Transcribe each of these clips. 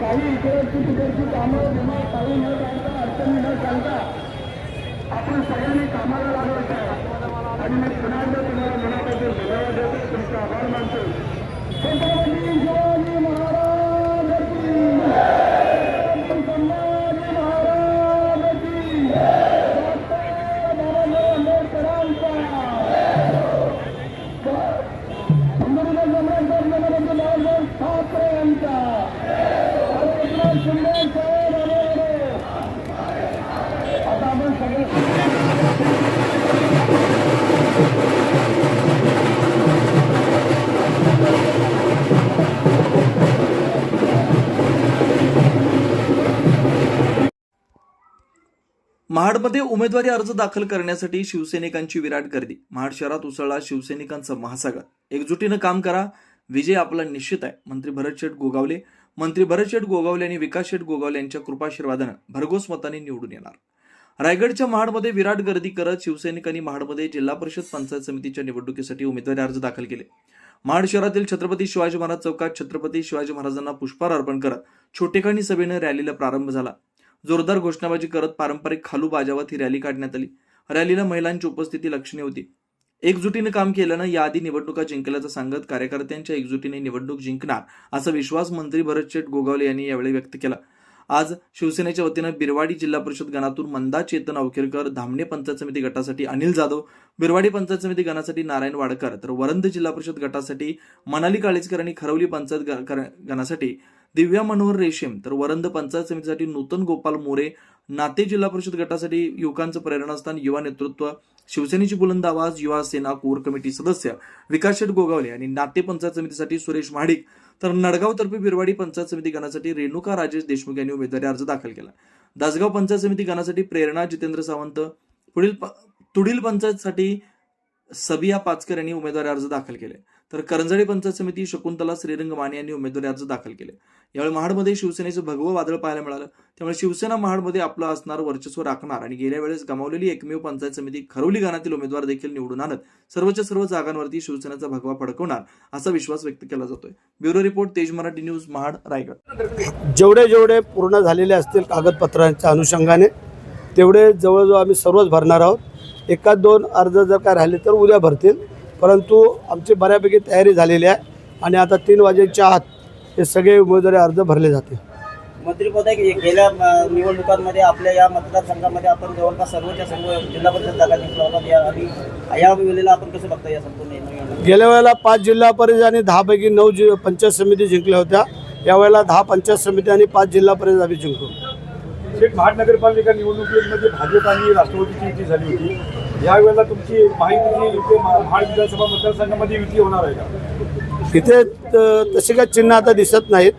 काही इकडची तिकडची कामं विमा काही न काढता अडचणी न काढता आपण सगळ्यांनी कामाला लागायचं आणि मी पुन्हा तुम्हाला मनापासून धन्यवाद देतो. तुमचा आभार मानतो. महाडमध्ये उमेदवारी अर्ज दाखल करण्यासाठी शिवसैनिकांची विराट गर्दी. महाड शहरात उसळला शिवसैनिकांचा महासागर. एकजुटीनं काम करा. विजय आपला निश्चित आहे. मंत्री भरत शेठ गोगावले. मंत्री भरत शेठ गोगावले आणि विकास शेठ गोगावले यांच्या कृपाशीर्वादानं भरघोस मताने निवडून येणार. रायगडच्या महाडमध्ये विराट गर्दी करत शिवसैनिकांनी महाडमध्ये जिल्हा परिषद पंचायत समितीच्या निवडणुकीसाठी उमेदवारी अर्ज दाखल केले. महाड शहरातील छत्रपती शिवाजी महाराज चौकात छत्रपती शिवाजी महाराजांना पुष्पहार अर्पण करत छोटेखानी सभेनं रॅलीला प्रारंभ झाला. जोरदार घोषणाबाजी करत पारंपरिक खालू बाजावत ही रॅली काढण्यात आली. रॅलीला महिलांची उपस्थिती लक्षणीय होती. एकजुटीने काम केल्यानं याआधी निवडणुका जिंकल्याचं सांगत कार्यकर्त्यांच्या एकजुटीने निवडणूक जिंकणार असा विश्वास मंत्री भरत शेठ गोगावले यांनी यावेळी व्यक्त केला. आज शिवसेनेच्या वतीनं बिरवाडी जिल्हा परिषद गणातून मंदा चेतन अवखेरकर धामणे पंचायत समिती गटासाठी अनिल जाधव बिरवाडी पंचायत समिती गणासाठी नारायण वाडकर तर वरंद जिल्हा परिषद गटासाठी मनाली काळेजकर आणि खरवली पंचायत गणासाठी दिव्या मनोहर रेशीम तर वरंद पंचायत समितीसाठी नूतन गोपाल मोरे नाते जिल्हा परिषद गटासाठी युवकांचं प्रेरणास्थान युवा नेतृत्व शिवसेनेची बुलंद आवाज युवा सेना कोर कमिटी सदस्य विकास शेठ गोगावले आणि नाते पंचायत समितीसाठी सुरेश महाडिक. तर नडगाव तर्फे बिरवाडी पंचायत समिती गणासाठी रेणुका राजेश देशमुख यांनी उमेदवारी अर्ज दाखल केला. दासगाव पंचायत समिती गणासाठी प्रेरणा जितेंद्र सावंत पुढील तुडील पंचायतसाठी सबिया पाचकर यांनी उमेदवारी अर्ज दाखल केले. तर करंजळे पंचायत समिती शकुंतला श्रीरंग माने यांनी उमेदवारी अर्ज दाखल केले. यावेळी महाडमध्ये शिवसेनेचं भगवं वादळ पाहायला मिळालं. त्यामुळे शिवसेना महाडमध्ये आपलं असणार वर्चस्व राखणार आणि गेल्या वेळेस गमावलेली एकमेव पंचायत समिती खरवली गाण्यातील उमेदवार देखील निवडून आणत सर्वच्या सर्व जागांवरती शिवसेनेचा भगवा फडकवणार असा विश्वास व्यक्त केला जातोय. ब्युरो रिपोर्ट तेज मराठी न्यूज महाड रायगड. जेवढे जेवढे पूर्ण झालेले असतील कागदपत्रांच्या अनुषंगाने तेवढे जवळजवळ आम्ही सर्वच भरणार आहोत. एकाच दोन अर्ज जर काय राहिले तर उद्या भरतील. परंतु आमची बऱ्यापैकी तयारी झालेली आहे आणि आता तीन वाजेच्या आत हे सगळे उमेदवारी अर्ज भरले महोदय गे- गेल्या निवडणुकांमध्ये आपल्या या मतदारसंघामध्ये आपण जवळपास सर्वच्या सर्व जिल्हा परिषद जागा होतात या वेळेला आपण कसं बघता या संपूर्ण गेल्या वेळेला पाच जिल्हा परिषद आणि दहापैकी नऊ जि पंचायत समिती जिंकल्या होत्या. यावेळेला दहा पंचायत समिती आणि पाच जिल्हा परिषद आम्ही जिंकू थेट महानगरपालिका निवडणुकीमध्ये भाजप आणि राष्ट्रवादीची युती झाली होती. यावेळेला तुमची माहिती युती मा- महाड विधानसभा मतदारसंघामध्ये युती होणार आहे का? इथे त- तशी काय चिन्ह आता दिसत नाहीत.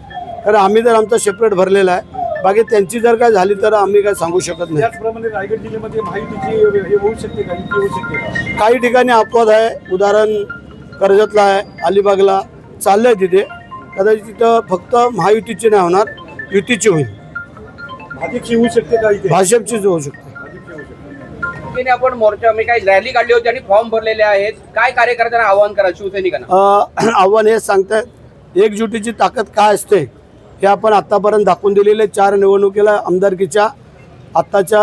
कारण आम्ही तर आमचा सेपरेट भरलेला आहे. बाकी त्यांची जर काय झाली तर आम्ही काय सांगू शकत नाही. त्याचप्रमाणे रायगड जिल्ह्यामध्ये महायुतीची हे होऊ शकते का? युती होऊ शकते काही ठिकाणी अपवाद आहे. उदाहरण कर्जतला आहे अलिबागला. चाललंय तिथे. कदाचित तिथं फक्त महायुतीची नाही होणार युतीची होईल. भाजपची होऊ शकते का इथे? भाजपचीच होऊ शकते. भाजपची होऊ शकते. तिने आपण मोर्चा मी काही रॅली काढली होती आणि फॉर्म भरलेले आहेत. काय कार्यकर्त्यांना आवाहन करा शिवसैनिकांना? अ, आव्हान हे सांगतायत एकजुटीची ताकद काय असते हे आपण आत्तापर्यंत दाखवून दिलेले चार निवडणुकीला आमदारकीच्या आत्ताच्या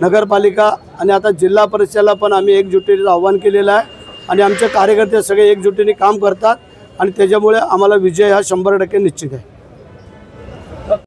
नगरपालिका आणि आता जिल्हा परिषदेला पण आम्ही एकजुटीचं आव्हान केलेलं आहे. आणि आमचे कार्यकर्ते सगळे एकजुटीने काम करतात आणि त्याच्यामुळे आम्हाला विजय हा शंभर टक्के निश्चित आहे.